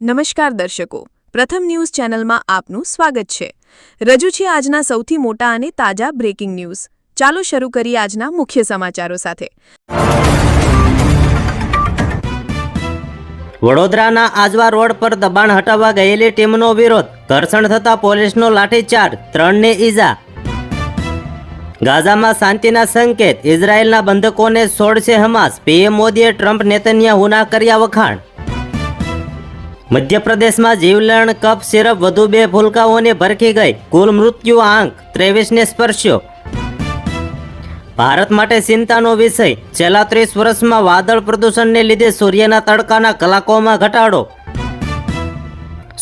નમસ્કાર દર્શકો, પ્રથમ ન્યૂઝ ચેનલમાં આપનું સ્વાગત છે. રજૂ છે આજના સૌથી મોટા અને તાજા બ્રેકિંગ ન્યૂઝ. ચાલો શરૂ કરીએ આજના મુખ્ય સમાચારો સાથે. વડોદરાના આજવા રોડ પર દબાણ હટાવવા ગયેલી ટીમનો વિરોધ. ઘર્ષણ થતા પોલીસનો લાઠીચાર્જ, ત્રણને ઈજા. ગાઝામાં શાંતિના સંકેત, ઇઝરાયેલના બંધકોને છોડશે હમાસ. પીએમ મોદીએ ટ્રમ્પ નેતન્યાહુના કર્યા વખાણ. મધ્યપ્રદેશમાં જીવલેણ કપ સિરપ વધુ બે ભૂલકાઓને ભરખી ગઈ. કુલ મૃત્યુ આંક ત્રેવીસને સ્પર્શ્યો. ભારત માટે ચિંતાનો વિષય. છેલ્લા ત્રીસ વર્ષમાં વાદળ પ્રદૂષણને લીધે સૂર્યના તડકાના કલાકોમાં ઘટાડો.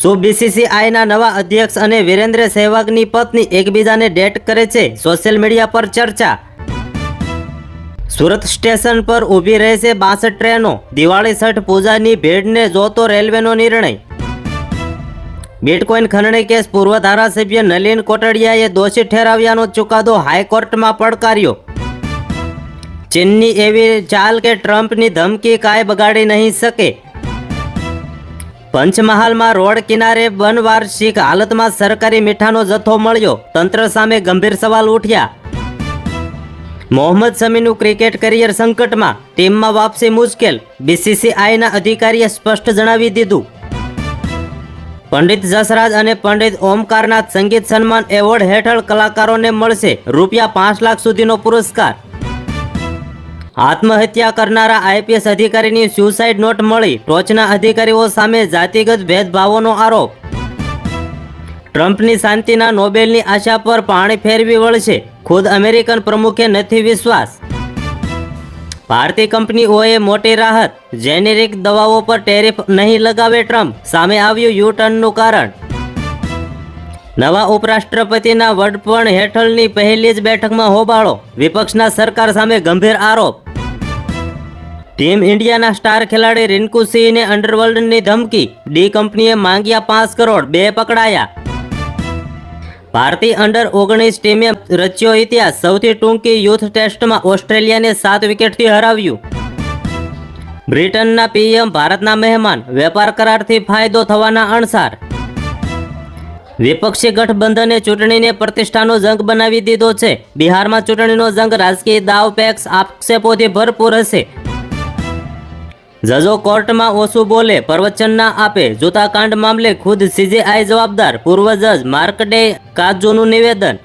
શું બીસીસીઆઈના નવા અધ્યક્ષ અને વિરેન્દ્ર સહેવાગની પત્ની એકબીજાને ડેટ કરે છે? સોશિયલ મીડિયા પર ચર્ચા. સુરત સ્ટેશન પર ઊભી રહેશે બાસઠ ટ્રેનો. દિવાળી છઠ પૂજાની ભેડને જોતો રેલવેનો નિર્ણય. બિટકોઇન ખંડણી કેસ પૂર્વ ધારાસભ્ય નલિન કોટડિયાએ દોષી ઠેરાવ્યાનો ચુકાદો હાઈકોર્ટમાં પડકાર્યો. ચીનની એવી ચાલ કે ટ્રમ્પની ધમકી કાંઈ બગાડી નહીં શકે. પંચમહાલમાં રોડ કિનારે બનવાર્ષિક હાલતમાં સરકારી મીઠાનો જથ્થો મળ્યો. તંત્ર સામે ગંભીર સવાલ ઉઠ્યા. મોહમ્મદ શમીનું ક્રિકેટ કરિયર સંકટમાં ટીમમાં વાપસી મુશ્કેલ. બીસીસીઆઈના અધિકારીએ સ્પષ્ટ જણાવી દીધું. પંડિત જસરાજ અને પંડિત ઓમકારનાથ સંગીત સન્માન એવોર્ડ હેઠળ કલાકારોને મળશે રૂપિયા પાંચ લાખ સુધીનો પુરસ્કાર. આત્મહત્યા કરનારા આઈપીએસ અધિકારીની સ્યુસાઇડ નોટ મળી ટોચના અધિકારીઓ સામે જાતિગત ભેદભાવોનો આરોપ. ટ્રમ્પની શાંતિના નોબેલની આશા પર પાણી ફેરવી વળશે. ખુદ અમેરિકન પ્રમુખે નથી વિશ્વાસ. ભારતીય કંપનીઓએ મોટી રાહત. જેનેરિક દવાઓ પર ટેરિફ નહીં લગાવે ટ્રમ્પ. સામે આવ્યું યુ ટર્નનું કારણ. નવા ઉપરાષ્ટ્રપતિના વડપણ હેઠળની પહેલી જ બેઠકમાં હોબાળો. વિપક્ષના સરકાર સામે ગંભીર આરોપ. ટીમ ઇન્ડિયાના સ્ટાર ખેલાડી રિન્કુ સિંહને અંડરવર્લ્ડની ધમકી. ડી કંપનીએ માંગ્યા પાંચ કરોડ. બે પકડાયા. ભારતીય અંડર ઓગણીસ ટીમે રચ્યો ઇતિહાસ. સૌથી ટૂંકી યુથ ટેસ્ટમાં ઓસ્ટ્રેલિયાને સાત વિકેટથી હરાવ્યું. બ્રિટનના પીએમ ભારતના મહેમાન, વેપાર કરારથી ફાયદો થવાના અણસાર. વિપક્ષી ગઠબંધને ચૂંટણીને પ્રતિષ્ઠાનો જંગ બનાવી દીધો છે. બિહારમાં ચૂંટણીનો જંગ રાજકીય દાવ પેક્સ આક્ષેપોથી ભરપૂર હશે. જજો કોર્ટમાં ઓછું બોલે પ્રવચન ના આપે. જૂતાકાંડ મામલે ખુદ સીજેઆઈ જવાબદાર, પૂર્વ જજ માર્કડે કાજોનું નિવેદન.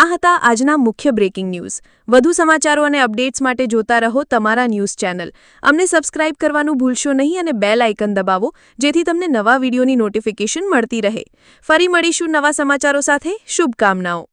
આ હતા આજના મુખ્ય બ્રેકિંગ ન્યૂઝ. વધુ સમાચારો અને અપડેટ્સ માટે જોતા રહો તમારા ન્યૂઝ ચેનલ. અમને સબસ્ક્રાઇબ કરવાનું ભૂલશો નહીં અને બેલ આઇકન દબાવો, જેથી તમને નવા વિડીયોની નોટિફિકેશન મળતી રહે. ફરી મળીશું નવા સમાચારો સાથે. શુભકામનાઓ.